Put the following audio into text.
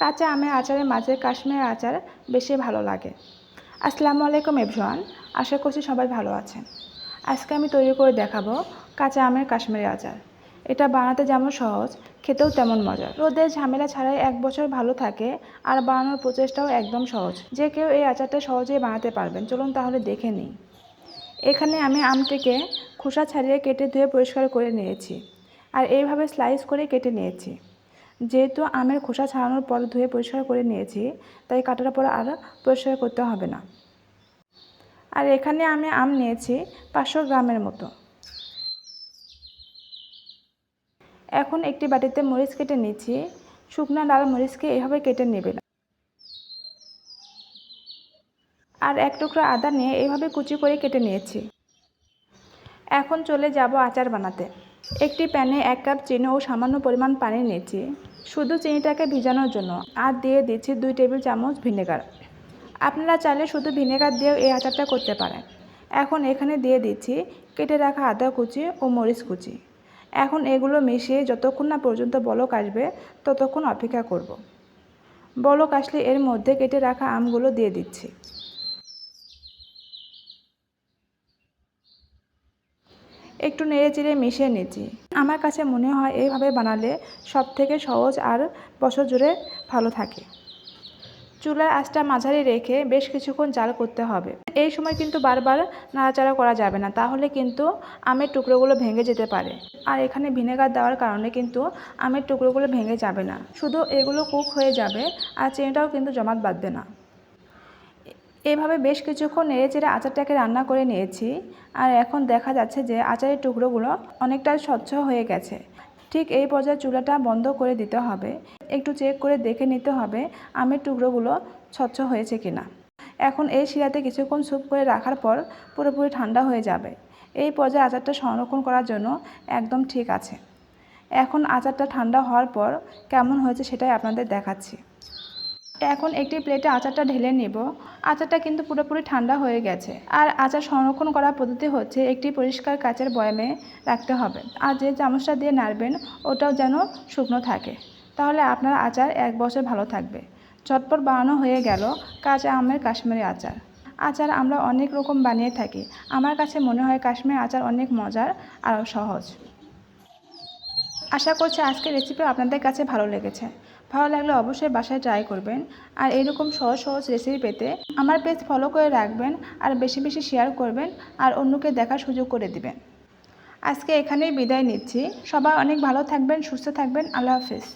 কাঁচা আমের আচারের মাঝে কাশ্মীরের আচার বেশি ভালো লাগে। আসসালামু আলাইকুম, এভরিওয়ান। আশা করছি সবাই ভালো আছেন। আজকে আমি তৈরি করে দেখাবো কাঁচা আমের কাশ্মীরি আচার। এটা বানাতে যেমন সহজ, খেতেও তেমন মজা রোদের ঝামেলা ছাড়াই এক বছর ভালো থাকে আর বানানোর প্রচেষ্টাও একদম সহজ। যে কেউ এই আচারটা সহজেই বানাতে পারবেন। চলুন তাহলে দেখে নিই। এখানে আমি আমটিকে খোসা ছাড়িয়ে কেটে ধুয়ে পরিষ্কার করে নিয়েছি। আর এইভাবে স্লাইস করে কেটে নিয়েছি। যেহেতু আমের খোসা ছাড়ানোর পর ধুয়ে পরিষ্কার করে নিয়েছি, তাই কাটার পর আর পরিষ্কার করতে হবে না। আর এখানে আমি আম নিয়েছি পাঁচশো গ্রামের মতো। এখন একটি বাটিতে মরিচ কেটে নিচ্ছি। শুকনা লাল মরিচকে এভাবে কেটে নেবেন। আর এক টুকরো আদা নিয়ে এভাবে কুচি করে কেটে নিয়েছি। এখন চলে যাব আচার বানাতে। একটি প্যানে এক কাপ চিনি ও সামান্য পরিমাণ পানি নিয়েছি। শুধু চিনিটাকে ভিজানোর জন্য আর দিয়ে দিচ্ছি দুই টেবিল চামচ ভিনেগার। আপনারা চাইলে শুধু ভিনেগার দিয়েও এই আচারটা করতে পারেন। এখন এখানে দিয়ে দিচ্ছি কেটে রাখা আদা কুচি ও মরিচ কুচি। এখন এগুলো মিশিয়ে যতক্ষণ না পর্যন্ত বলক আসবে, ততক্ষণ অপেক্ষা করব। বলক আসলে এর মধ্যে কেটে রাখা আমগুলো দিয়ে দিচ্ছি। একটু নেড়ে চেড়ে মিশিয়ে নিচ্ছি। আমার কাছে মনে হয় এইভাবে বানালে সব থেকে সহজ আর বছর জুড়ে ভালো থাকে। চুলার আঁচটা মাঝারি রেখে বেশ কিছুক্ষণ জাল করতে হবে। এই সময় কিন্তু বারবার নাড়াচাড়া করা যাবে না, তাহলে কিন্তু আমের টুকরোগুলো ভেঙে যেতে পারে। আর এখানে ভিনেগার দেওয়ার কারণে কিন্তু আমের টুকরোগুলো ভেঙে যাবে না। শুধু এগুলো কুক হয়ে যাবে আর চিনিটাও কিন্তু জমাট বাঁধবে না। এভাবে বেশ কিছুক্ষণ নেড়ে চেড়ে আচারটাকে রান্না করে নিয়েছি। আর এখন দেখা যাচ্ছে যে আচারের টুকরোগুলো অনেকটা স্বচ্ছ হয়ে গেছে। ঠিক এই পর্যায়ে চুলাটা বন্ধ করে দিতে হবে। একটু চেক করে দেখে নিতে হবে আমের টুকরোগুলো স্বচ্ছ হয়েছে কিনা। এখন এই শিরাতে কিছুক্ষণ স্যুপ করে রাখার পর পুরোপুরি ঠান্ডা হয়ে যাবে। এই পর্যায়ে আচারটা সংরক্ষণ করার জন্য একদম ঠিক আছে। এখন আচারটা ঠান্ডা হওয়ার পর কেমন হয়েছে সেটাই আপনাদের দেখাচ্ছি। এখন একটি প্লেটে আচারটা ঢেলে নেব। আচারটা কিন্তু পুরোপুরি ঠান্ডা হয়ে গেছে। আর আচার সংরক্ষণ করার পদ্ধতি হচ্ছে একটি পরিষ্কার কাচের বয়ামে রাখতে হবে। আর যে চামচটা দিয়ে নাড়বেন, ওটাও যেন শুকনো থাকে। তাহলে আপনার আচার এক বছর ভালো থাকবে। চটপট বানানো হয়ে গেল কাঁচা আমের কাশ্মীরি আচার। আচার আমরা অনেক রকম বানিয়ে থাকি। আমার কাছে মনে হয় কাশ্মীর আচার অনেক মজার আর সহজ। আশা করছি আজকের রেসিপি আপনাদের কাছে ভালো লেগেছে। ভালো লাগলে অবশ্যই বাসায় ট্রাই করবেন। আর এরকম সহজ সহজ রেসিপি পেতে আমার পেজ ফলো করে রাখবেন আর বেশি বেশি শেয়ার করবেন আর অন্যকে দেখার সুযোগ করে দিবেন। আজকে এখানেই বিদায় নিচ্ছি। সবাই অনেক ভালো থাকবেন, সুস্থ থাকবেন। আল্লাহ হাফিজ।